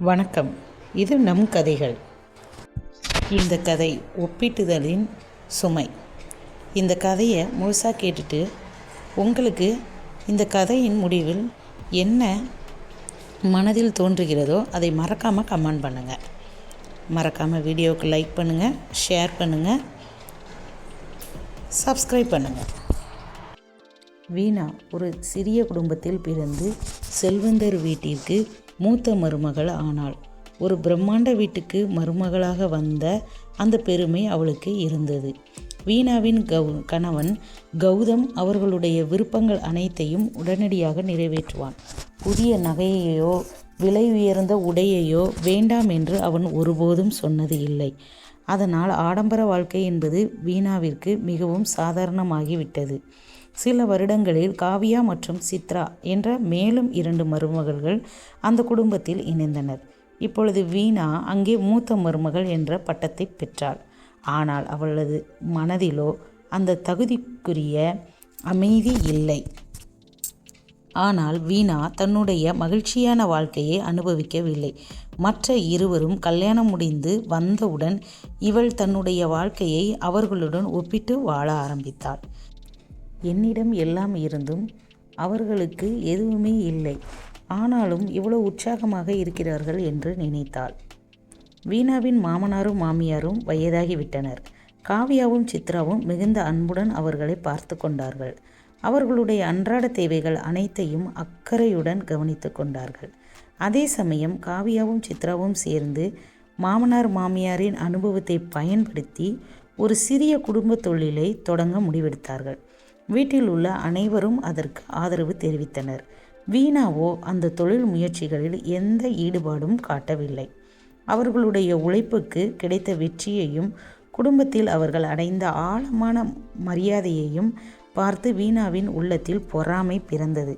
வணக்கம். இது நம் கதைகள். இந்த கதை ஒப்பிட்டுதலின் சுமை. இந்த கதையை முழுசாக கேட்டுட்டு உங்களுக்கு இந்த கதையின் முடிவில் என்ன மனதில் தோன்றுகிறதோ அதை மறக்காமல் கமெண்ட் பண்ணுங்கள் மறக்காமல் வீடியோவுக்கு லைக் பண்ணுங்கள் ஷேர் பண்ணுங்கள் சப்ஸ்கிரைப் பண்ணுங்கள் வீணா ஒரு சிறிய குடும்பத்தில் பிறந்து செல்வந்தர் வீட்டிற்கு மூத்த மருமகள் ஆனாள். ஒரு பிரம்மாண்ட வீட்டுக்கு மருமகளாக வந்த அந்த பெருமை அவளுக்கு இருந்தது. வீணாவின் கௌ கணவன் கௌதம் அவர்களுடைய விருப்பங்கள் அனைத்தையும் உடனடியாக நிறைவேற்றுவான். புதிய நகையையோ விலை உயர்ந்த உடையையோ வேண்டாம் என்று அவன் ஒருபோதும் சொன்னது இல்லை. அதனால் ஆடம்பர வாழ்க்கை என்பது வீணாவிற்கு மிகவும் சாதாரணமாகிவிட்டது. சில வருடங்களில் காவியா மற்றும் சித்ரா என்ற மேலும் இரண்டு மருமகள்கள் அந்த குடும்பத்தில் இணைந்தனர். இப்பொழுது வீணா அங்கே மூத்த மருமகள் என்ற பட்டத்தை பெற்றாள். ஆனால் அவளது மனதிலோ அந்த தகுதிக்குரிய அமைதி இல்லை. ஆனால் வீணா தன்னுடைய மகிழ்ச்சியான வாழ்க்கையை அனுபவிக்கவில்லை. மற்ற இருவரும் கல்யாணம் முடிந்து வந்தவுடன் இவள் தன்னுடைய வாழ்க்கையை அவர்களுடன் ஒப்பிட்டு வாழ ஆரம்பித்தாள். என்னிடம் எல்லாம் இருந்தும் அவர்களுக்கு எதுவுமே இல்லை. ஆனாலும் இவ்வளவு உற்சாகமாக இருக்கிறார்கள் என்று நினைத்தாள். வீணாவின் மாமனாரும் மாமியாரும் வயதாகிவிட்டனர். காவியாவும் சித்ராவும் மிகுந்த அன்புடன் அவர்களை பார்த்து கொண்டார்கள். அவர்களுடைய அன்றாட தேவைகள் அனைத்தையும் அக்கறையுடன் கவனித்து கொண்டார்கள். அதே சமயம் காவியாவும் சித்ராவும் சேர்ந்து மாமனார் மாமியாரின் அனுபவத்தை பயன்படுத்தி ஒரு சிறிய குடும்ப தொழிலை தொடங்க முடிவெடுத்தார்கள். வீட்டில் உள்ள அனைவரும் அதற்கு ஆதரவு தெரிவித்தனர். வீணாவோ அந்த தொழில் முயற்சிகளில் எந்த ஈடுபாடும் காட்டவில்லை. அவர்களுடைய உழைப்புக்கு கிடைத்த வெற்றியையும் குடும்பத்தில் அவர்கள் அடைந்த ஆழமான மரியாதையையும் பார்த்து வீணாவின் உள்ளத்தில் பொறாமை பிறந்தது.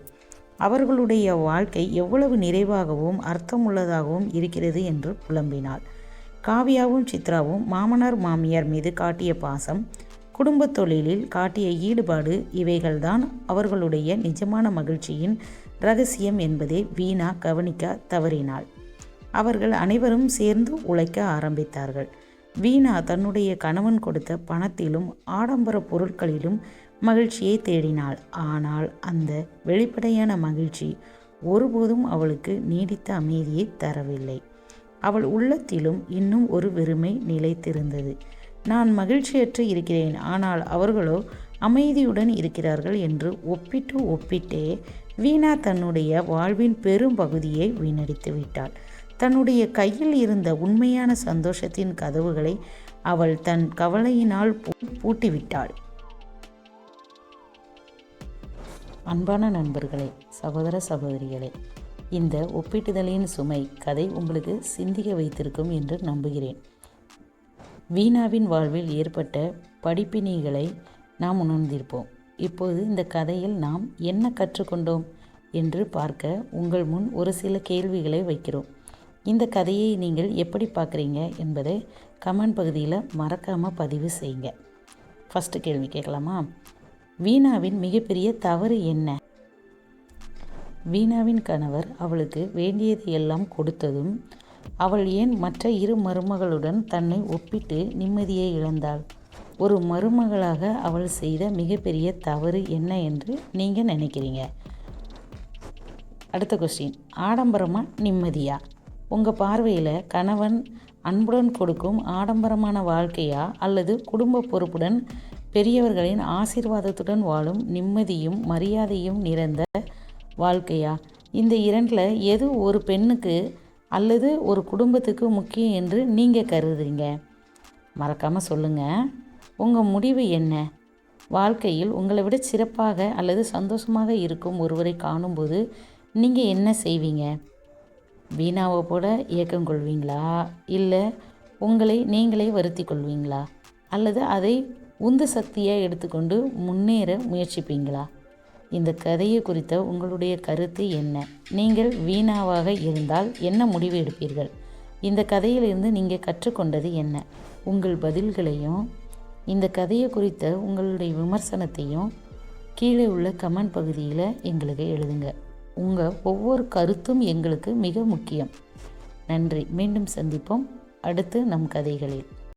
அவர்களுடைய வாழ்க்கை எவ்வளவு நிறைவாகவும் அர்த்தமுள்ளதாகவும் இருக்கிறது என்று புலம்பினாள். காவியாவும் சித்ராவும் மாமனார் மாமியார் மீது காட்டிய பாசம் குடும்ப தொழிலில் காட்டிய ஈடுபாடு இவைகள்தான் அவர்களுடைய நிஜமான மகிழ்ச்சியின் ரகசியம் என்பதை வீணா கவனிக்க தவறினாள். அவர்கள் அனைவரும் சேர்ந்து உழைக்க ஆரம்பித்தார்கள். வீணா தன்னுடைய கணவன் கொடுத்த பணத்திலும் ஆடம்பர பொருட்களிலும் மகிழ்ச்சியை தேடினாள். ஆனால் அந்த வெளிப்படையான மகிழ்ச்சி ஒருபோதும் அவளுக்கு நீடித்த அமைதியை தரவில்லை. அவள் உள்ளத்திலும் இன்னும் ஒரு வெறுமை நிலைத்திருந்தது. நான் மகிழ்ச்சியற்று இருக்கிறேன். ஆனால் அவர்களோ அமைதியுடன் இருக்கிறார்கள் என்று ஒப்பிட்டு ஒப்பிட்டே வீணா தன்னுடைய வாழ்வின் பெரும் பகுதியை வீணடித்து விட்டாள். தன்னுடைய கையில் இருந்த உண்மையான சந்தோஷத்தின் கதவுகளை அவள் தன் கவலையினால் பூட்டிவிட்டாள். அன்பான நண்பர்களே சகோதர சகோதரிகளே இந்த ஒப்பிட்டுதலின் சுமை கதை உங்களுக்கு சிந்திக்க வைத்திருக்கும் என்று நம்புகிறேன். வீணாவின் வாழ்வில் ஏற்பட்ட படிப்பினைகளை நாம் உணர்ந்திருப்போம். இப்போது இந்த கதையில் நாம் என்ன கற்றுக்கொண்டோம் என்று பார்க்க உங்கள் முன் ஒரு சில கேள்விகளை வைக்கிறோம். இந்த கதையை நீங்கள் எப்படி பார்க்குறீங்க என்பதை கமெண்ட் பகுதியில் மறக்காமல் பதிவு செய்யுங்க. ஃபஸ்ட்டு கேள்வி கேட்கலாமா? வீணாவின் மிகப்பெரிய தவறு என்ன? வீணாவின் கணவர் அவளுக்கு வேண்டியதை எல்லாம் கொடுத்ததும் அவள் ஏன் மற்ற இரு மருமகளுடன் தன்னை ஒப்பிட்டு நிம்மதியை இழந்தாள்? ஒரு மருமகளாக அவள் செய்த மிகப்பெரிய தவறு என்ன என்று நீங்கள் நினைக்கிறீங்க? அடுத்த கொஸ்டின் ஆடம்பரமாக நிம்மதியா? உங்கள் பார்வையில் கணவன் அன்புடன் கொடுக்கும் ஆடம்பரமான வாழ்க்கையா? அல்லது குடும்ப பொறுப்புடன் பெரியவர்களின் ஆசீர்வாதத்துடன் வாழும் நிம்மதியும் மரியாதையும் நிறைந்த வாழ்க்கையா? இந்த இரண்டில் எது ஒரு பெண்ணுக்கு அல்லது ஒரு குடும்பத்துக்கு முக்கியம் என்று நீங்கள் கருதுறீங்க? மறக்காமல் சொல்லுங்கள் உங்கள் முடிவு என்ன? வாழ்க்கையில் உங்களை விட சிறப்பாக அல்லது சந்தோஷமாக இருக்கும் ஒருவரை காணும்போது நீங்கள் என்ன செய்வீங்க? வீணாவை போல இயக்கம் கொள்வீங்களா? இல்லை உங்களை நீங்களே வருத்தி கொள்வீங்களா? அல்லது அதை உந்து சக்தியாக எடுத்துக்கொண்டு முன்னேற முயற்சிப்பீங்களா? இந்த கதையை குறித்த உங்களுடைய கருத்து என்ன? நீங்கள் வீணாவாக இருந்தால் என்ன முடிவு எடுப்பீர்கள்? இந்த கதையிலிருந்து நீங்கள் கற்றுக்கொண்டது என்ன? உங்கள் பதில்களையும் இந்த கதையை குறித்த உங்களுடைய விமர்சனத்தையும் கீழே உள்ள கமெண்ட் பகுதியில் எங்களுக்கு எழுதுங்க. உங்கள் ஒவ்வொரு கருத்தும் எங்களுக்கு மிக முக்கியம். நன்றி. மீண்டும் சந்திப்போம். அடுத்து நம் கதைகளில்.